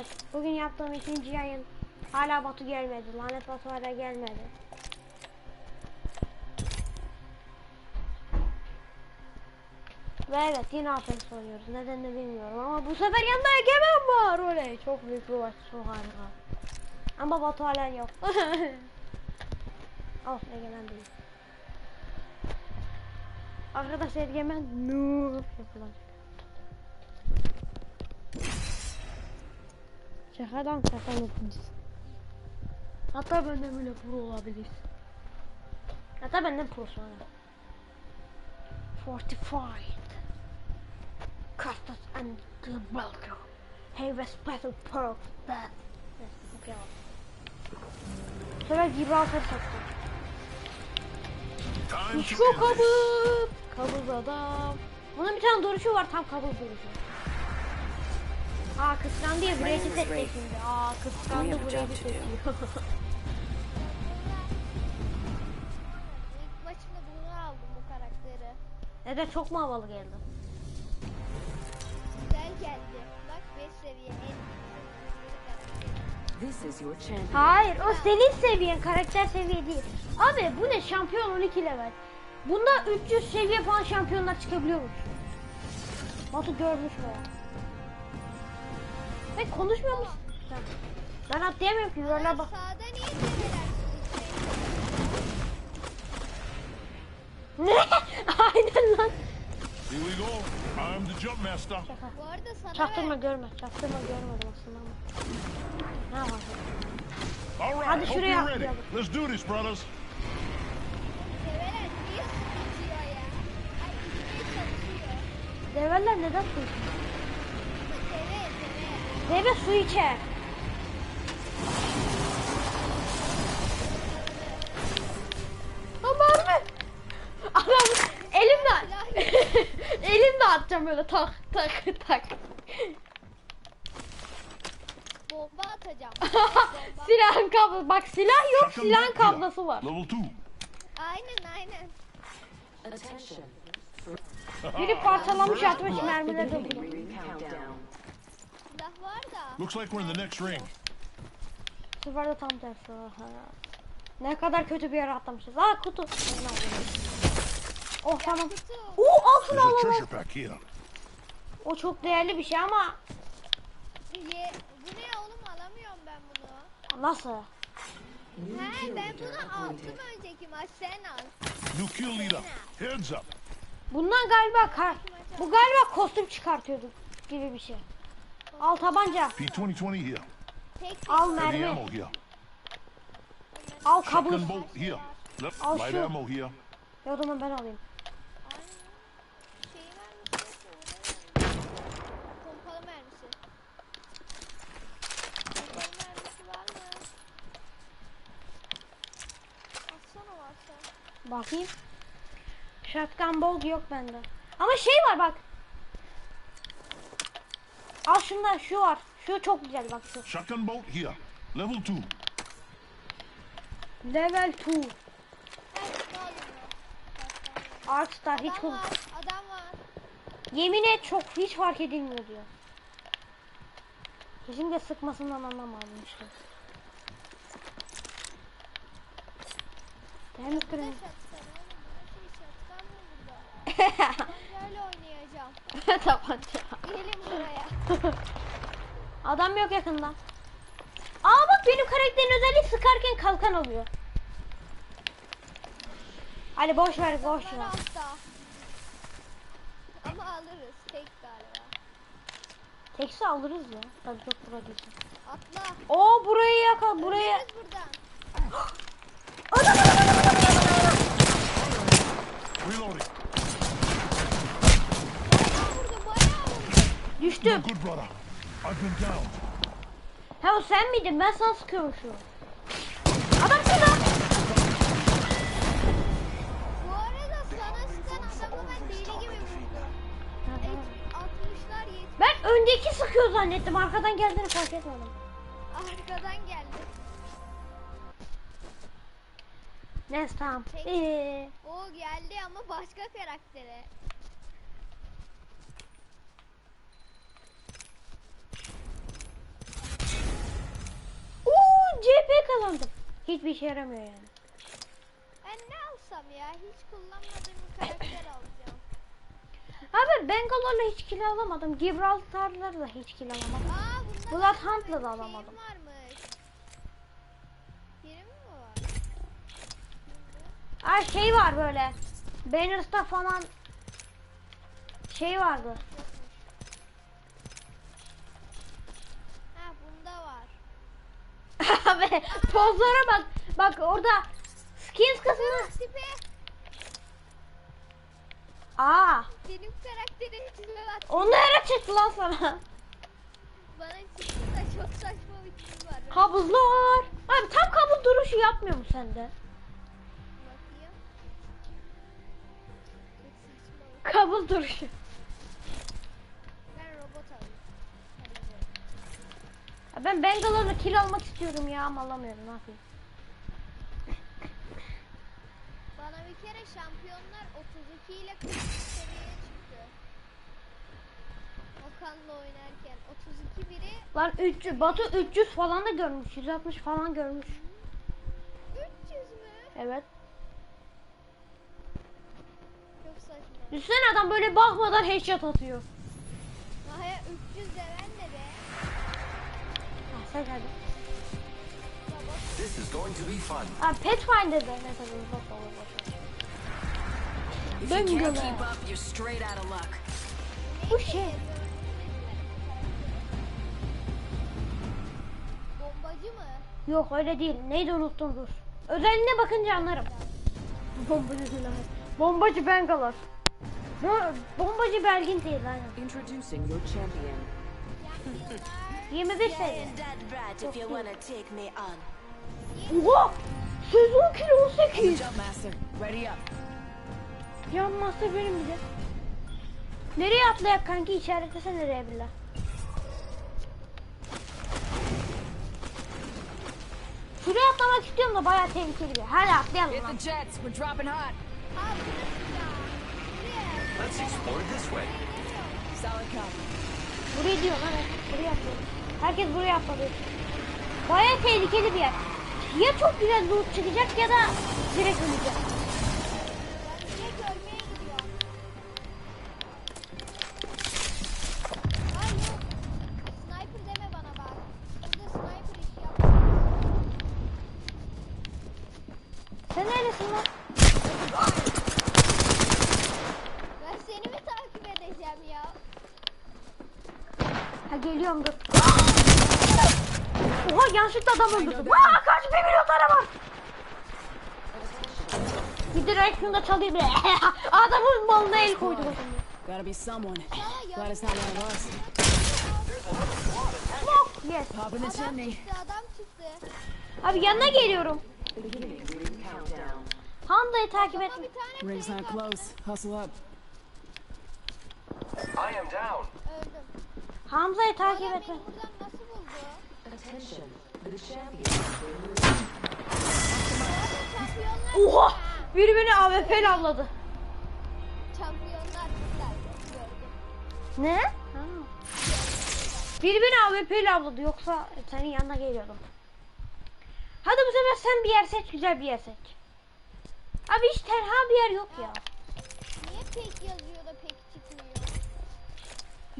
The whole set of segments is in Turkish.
Evet, bugün yaptığım ikinci yayın. Hala Batu gelmedi. Lanet Batu hala gelmedi. Ve evet yine Apex oynuyoruz. Nedenini bilmiyorum ama bu sefer yanında Egemen var. Oley çok büyük bir maç. Çok harika. Ama Batu hala yok. Olsun Egemen değil. Arkadaşlar Egemen noob yapılacak. Şakadan şaka yapacağız. Hatta benden bile pro olabilir. Hatta benden pro sonra. Fortified. Custom and welcome. Have a special perk that. Sonra Gibraltar sattım. Time Şu to end this. kabul. Kabul adam. Bunun bir tane duruşu var tam kabul duruşu. Aa kıskandı ya buraya seçti rain. şimdi. Aa kıskandı We have a buraya job to do. seçiyor. İlk maçımda bunu aldım bu karakteri. Neden çok mu havalı geldi? Güzel geldi. Bak 5 seviye en. This is your champion. Hayır o senin seviyen karakter seviye değil. Abi bu ne şampiyon 12 level. Bunda 300 seviye falan şampiyonlar çıkabiliyormuş. Batu görmüş mü? Ve konuşmuyor musun? Ben atlayamıyorum ki yola bak. Sağda niye seviyeler? Ne? Aynen lan. Here we go. I'm the jump master. Bu arada sana Çaktırma görme. Çaktırma görmedim aslında ama. Ne yapalım? All right, Hadi hope şuraya you're ready. atlayalım. Let's do this, brothers. Seveler niye sıkışıyor ya? Ay içmeye çalışıyor. Develler neden su Deve su içer. Ama abi. Adam elimle elimle atacağım böyle tak tak tak. Bomba atacağım. Bomba. Silahın kablosu. Bak silah yok here. kablosu var. Level two. Aynen aynen. Attention. Biri parçalamış atmış mermileri countdown. Silah var da. Looks like we're in the next ring. Bu sefer de tam tersi. Aha. Ne kadar kötü bir yere atlamışız. Aa kutu. Oh tamam. Oo altın There's a alalım. treasure pack here. O çok değerli bir şey ama Ye, bu ne oğlum alamıyorum ben bunu. nasıl? He ben bunu aldım önceki maç sen al. New kill leader. Heads up. Bundan galiba kar. Bu galiba kostüm çıkartıyordu gibi bir şey. Al tabanca. P2020 here. Al Heavy mermi. ammo here. Al kabul. Shotgun bolt here. Left, Al light şu. ammo here. Ya o zaman ben alayım. Şeyi vermiş yoksa onu Pompalı mermisi. Pompalı mermisi var mı? Atsana varsa. Bakayım. Shotgun bolt yok bende. Ama şey var bak. Al şundan şu var. Şu çok güzel bak şu. Shotgun bolt here. Level two. Level 2. Evet ne alayım ben? Arkstar hiç Adam var. Adam var. Yemin et çok hiç fark edilmiyor diyor. Kesin de sıkmasından anlamadım işte. Mi şey şatkan mı burada? Böyle oynayacağım. Tabanca. Gelin buraya. Adam yok yakında. Aa bak benim karakterin özelliği sıkarken kalkan oluyor. Hadi boş ver boş ver. Ama alırız. Tek galiba. Teksi alırız ya. Tabii çok pro değilsin. Atla. Oo burayı yakal buraya. Ölürüz buradan. Adam adam adam adam adam adam. Reloading. Bayağı vurdum bayağı vurdum. No Düştüm. good, brother. I've been down. Ha o sen miydin? Ben sana sıkıyormuşum. Adam şurada. Bu arada sana sıkan adamı ben deli gibi vurdum. Et, 60'lar 70. Ben öndeki sıkıyor zannettim. Arkadan geldiğini fark etmedim. Arkadan geldi. Neyse tamam. Peki. Ee, O geldi ama başka karaktere. Kazandım. Hiçbir işe yaramıyor yani. Ben ne alsam ya? Hiç kullanmadığım bir karakter alacağım. Abi Bengalor'la hiç kill alamadım. Gibraltar'la da hiç kill alamadım. Aa Blood Hunt'la da alamadım. Ay şey var böyle. Banners'ta falan şey vardı. Ha bunda var. Abi pozlara bak. Bak orada skins kısmı. Aa, benim karakterim nereye çıktı lan sana? Bana çıktı da çok saçma bir tipi var. Kabızlar. Abi tam kabul duruşu yapmıyor mu sende? Kabul duruşu. Ben robot alayım. Ya Ben Bangalor'la kill almak istiyorum ya ama alamıyorum ne yapayım. Bana bir kere şampiyonlar 32 ile 40 seviyeye çıktı. Okan'la oynarken 32 biri Lan 300, Batu 300 falan da görmüş. 160 falan görmüş. 300 mü? Evet. Çok saçma. Düşünsene adam böyle bakmadan headshot atıyor. Hayır 300 deven ne be? Sen bak This is going to be fun. Abi Pathfinder'da bak olur bak. Straight out of luck. Bu şey. bombacı mı? Yok öyle değil. Neydi unuttum dur. Özelliğine bakınca anlarım. Bombacı değil. Bombacı Bangalore. Bo- bombacı Belgin değil aynen. Introducing your champion. 21 seviye. that right if you wanna take me on. Oha! Sezon kilo 18. Jump master, ready up. Can master benim bir de. Nereye atlayak kanki işaretlesene nereye billah. Şuraya atlamak istiyorum da bayağı tehlikeli bir. Hadi atlayalım lan. Let's explore this way. Solid copy. Buraya diyorum evet. Buraya atlıyorum. Herkes buraya atladı. Bayağı tehlikeli bir yer. Ya çok güzel loot çıkacak ya da direkt öleceğim. Ha geliyorum dur. Oha yanlışlıkla adam öldürdüm. Aa kaç bir milyon tane var. Bir direkt şunu da çalayım be. Adamın malına el koydum. Gotta be someone. Glad it's not one of us. Yes. Pop in the Adam chimney. çıktı adam çıktı. Abi yanına geliyorum. Hamza'yı takip et. Rings fake not close. Hustle up. I am down. Öldüm. Hamza'yı takip et. Oha! Biri beni AWP avladı. Şampiyonlar güzel. Gördüm. Ne? Ha. Biri beni AWP ile avladı yoksa senin yanına geliyordum. Hadi bu sefer sen bir yer seç, güzel bir yer seç. Abi hiç tenha bir yer yok ya. Niye pek yazıyor da pek?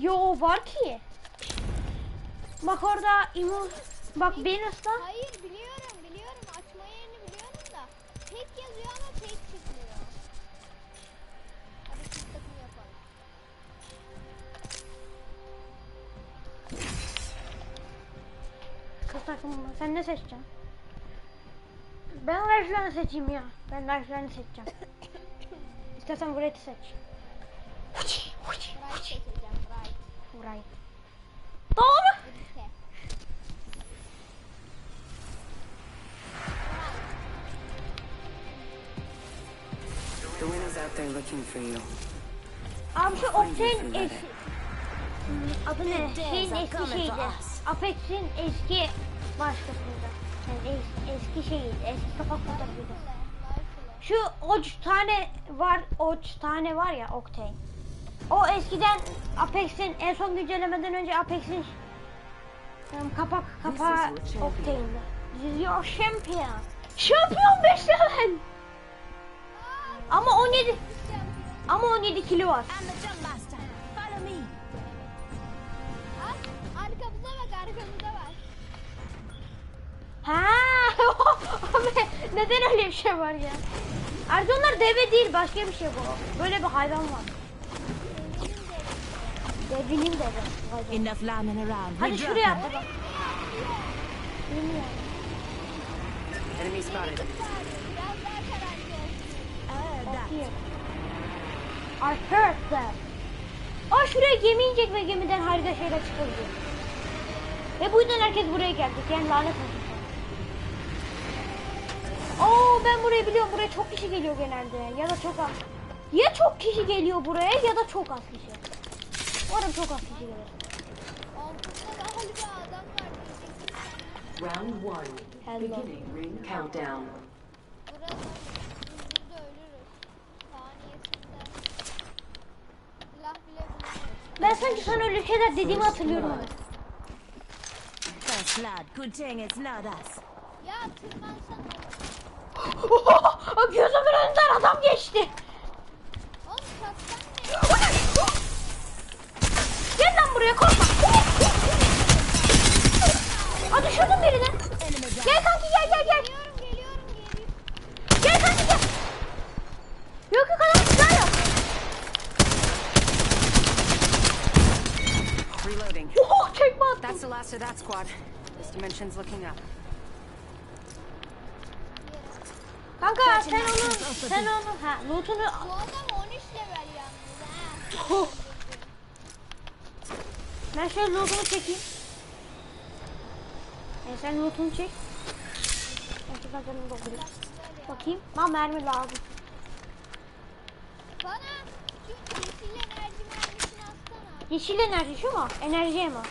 Yo var ki. Bak orada imo bak Banners'ta Hayır biliyorum biliyorum açma yerini biliyorum da pek yazıyor ama pek çıkmıyor. Hadi çift takım yapalım. kız takımında. Sen ne seçeceksin? Ben Lifeline seçeyim ya. Ben Lifeline seçeceğim. İstersen Wraith'i seç. For you. Abi şu Octane eski... Adı ne? Şeyin eski şeydi. Apex'in eski başkasıydı. Yani es- eski şeyiydi. Eski kapak fotoğrafıydı. Şu oç tane var, oç tane var ya Octane. O eskiden Apex'in en son güncellemeden önce Apex'in em, kapak kapağı. Octane'di. This is your champion. Şampiyon 5 level. Ama 17 ama 17 kilo var. Arkamıza bak arkamıza bak. Ha, abi neden öyle bir şey var ya? Ayrıca onlar deve değil başka bir şey bu. Böyle bir hayvan var. Devinin deve. hayvan. Enough lambing around. Hadi şuraya atla bak. Bilmiyorum. Enemy spotted. I heard that. Aa şuraya gemi inecek ve gemiden harika şeyler çıkabilir. Ve bu yüzden herkes buraya gelecek. Yani lanet olsun. Oo ben burayı biliyorum. Buraya çok kişi geliyor genelde. Ya da çok az. Ya çok kişi geliyor buraya ya da çok az kişi. Umarım çok az kişi gelir. Altında galiba adam var diyecektim. Round one. Hello. Beginning ring countdown. Ben sanki sana öyle şeyler dediğimi hatırlıyorum. First blood. Good thing it's not us. Ya tırmansana. Gözümün önünden adam geçti. Oğlum çaksan ne? Gel lan buraya korkma. Aa düşürdüm birini. Gel kanki gel gel gel. Geliyorum geliyorum geliyorum. Gel kanki gel. Yok yok adam silah yok. Reloading. Oh çekme attım. That's the squad. This dimension's looking up. Kanka sen onu sen onu ha lootunu Bu adam 13 level yalnız ha. Oh. Ben şöyle lootunu çekeyim. E sen lootunu çek. Ben canımı doldurayım. Bakayım. Lan mermi lazım. Bana şu yeşil enerji mermisini atsana. Yeşil enerji şu mu? Enerji mi?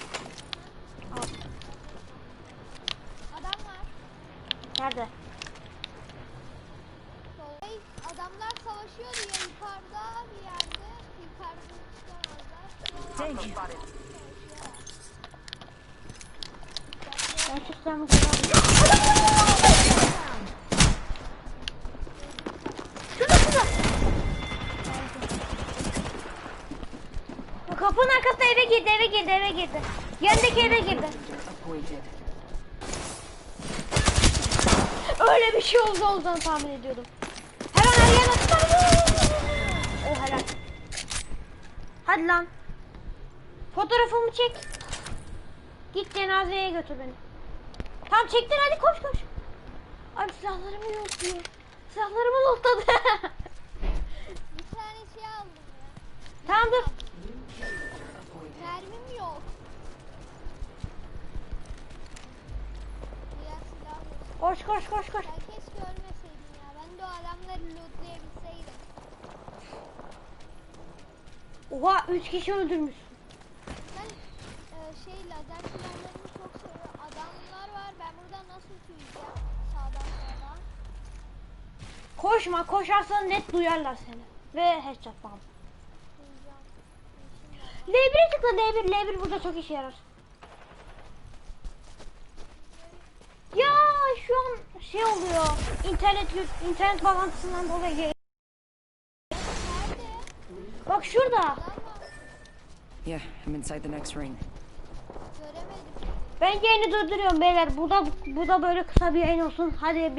Nerede? Hey, adamlar savaşıyor ya yukarıda bir yerde. Yukarıda. Thank you. Ben şu silahımı kullanayım. Şurada şurada. Bu Kapının arkasında eve girdi eve girdi eve girdi. Yandaki eve girdi. Bir şey oldu olacağını tahmin ediyordum. Her yerine tutar. O helal. Hadi lan. Fotoğrafımı çek. Git cenazeye götür beni. Tamam çektin hadi koş koş. Abi silahlarımı yok diyor. Silahlarımı lootladı. Bir tane şey aldım ya. tamam dur. Mermim yok. Diğer silah yok. Koş koş koş koş. Ben keşke ölmeseydim ya. Ben de o adamları lootlayabilseydim. Oha 3 kişi öldürmüş. Ben e, şey lazer silahlarını çok seviyorum. Adamlar var. Ben buradan nasıl tüyeceğim? Sağdan sola. Koşma koşarsan net duyarlar seni. Ve headshot bam. Tüyeceğim. L1'e tıkla L1. L1 burada çok işe yarar. Ya şu an şey oluyor. İnternet internet bağlantısından dolayı. Bak şurada. Yeah, I'm inside the next ring. Ben yayını durduruyorum beyler. Bu da bu da böyle kısa bir yayın olsun. Hadi bir